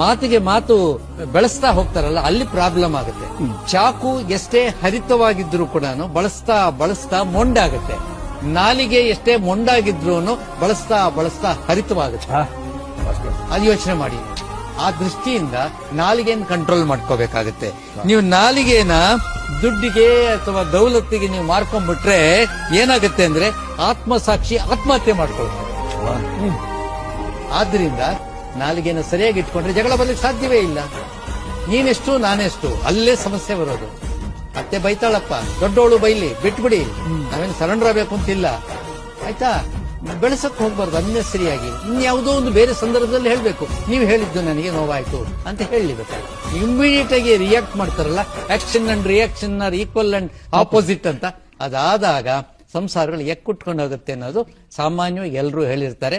ಮಾತಿಗೆ ಮಾತು ಬೆಳೆಸ್ತಾ ಹೋಗ್ತಾರಲ್ಲ ಅಲ್ಲಿ ಪ್ರಾಬ್ಲಮ್ ಆಗುತ್ತೆ. ಚಾಕು ಎಷ್ಟೇ ಹರಿತವಾಗಿದ್ರು ಕೂಡ ಬಳಸ್ತಾ ಬಳಸ್ತಾ ಮೊಂಡಾಗುತ್ತೆ. ನಾಲಿಗೆ ಎಷ್ಟೇ ಮೊಂಡಾಗಿದ್ರು ಬಳಸ್ತಾ ಬಳಸ್ತಾ ಹರಿತವಾಗುತ್ತೆ. ಅದು ಯೋಚನೆ ಮಾಡಿ. ಆ ದೃಷ್ಟಿಯಿಂದ ನಾಲಿಗೆಯನ್ನು ಕಂಟ್ರೋಲ್ ಮಾಡ್ಕೋಬೇಕಾಗತ್ತೆ. ನೀವು ನಾಲಿಗೆನ ದುಡ್ಡಿಗೆ ಅಥವಾ ದೌಲತ್ತಿಗೆ ನೀವು ಮಾರ್ಕೊಂಡ್ಬಿಟ್ರೆ ಏನಾಗುತ್ತೆ ಅಂದ್ರೆ ಆತ್ಮಸಾಕ್ಷಿ ಆತ್ಮಹತ್ಯೆ ಮಾಡ್ಕೊಳ್ತಾರೆ. ಆದ್ರಿಂದ ನಾಲಿಗೆನ ಸರಿಯಾಗಿ ಇಟ್ಕೊಂಡ್ರೆ ಜಗಳ ಬರ್ಲಿಕ್ಕೆ ಸಾಧ್ಯವೇ ಇಲ್ಲ. ನೀನೆಷ್ಟು, ನಾನೆಷ್ಟು, ಅಲ್ಲೇ ಸಮಸ್ಯೆ ಬರೋದು. ಅತ್ತೆ ಬೈತಾಳಪ್ಪ ದೊಡ್ಡವಳು ಬೈಲಿ, ಬಿಟ್ಬಿಡಿ. ನಾವೇನು ಸರೆಂಡರ್ ಆಗಬೇಕು ಅಂತಿಲ್ಲ ಆಯ್ತಾ? ಬೆಳೆಸಕ್ ಹೋಗ್ಬಾರ್ದು ಅನ್ನೆಸರಿಯಾಗಿ ಇನ್ಯಾವುದೋ ಒಂದು ಬೇರೆ ಸಂದರ್ಭದಲ್ಲಿ ಹೇಳಬೇಕು. ನೀವು ಹೇಳಿದ್ದು ನನಗೆ ನೋವಾಯ್ತು ಅಂತ ಹೇಳಲಿಬೇಕು ಇಮಿಡಿಯೇಟ್ ಆಗಿ ರಿಯಾಕ್ಟ್ ಮಾಡ್ತಾರಲ್ಲ action and reaction are equal and opposite ಅಂತ. ಅದಾದಾಗ ಸಂಸಾರಗಳು ಎಕ್ಕುಟ್ಕೊಂಡು ಹೋಗುತ್ತೆ ಅನ್ನೋದು ಸಾಮಾನ್ಯವಾಗಿ ಎಲ್ಲರೂ ಹೇಳಿರ್ತಾರೆ.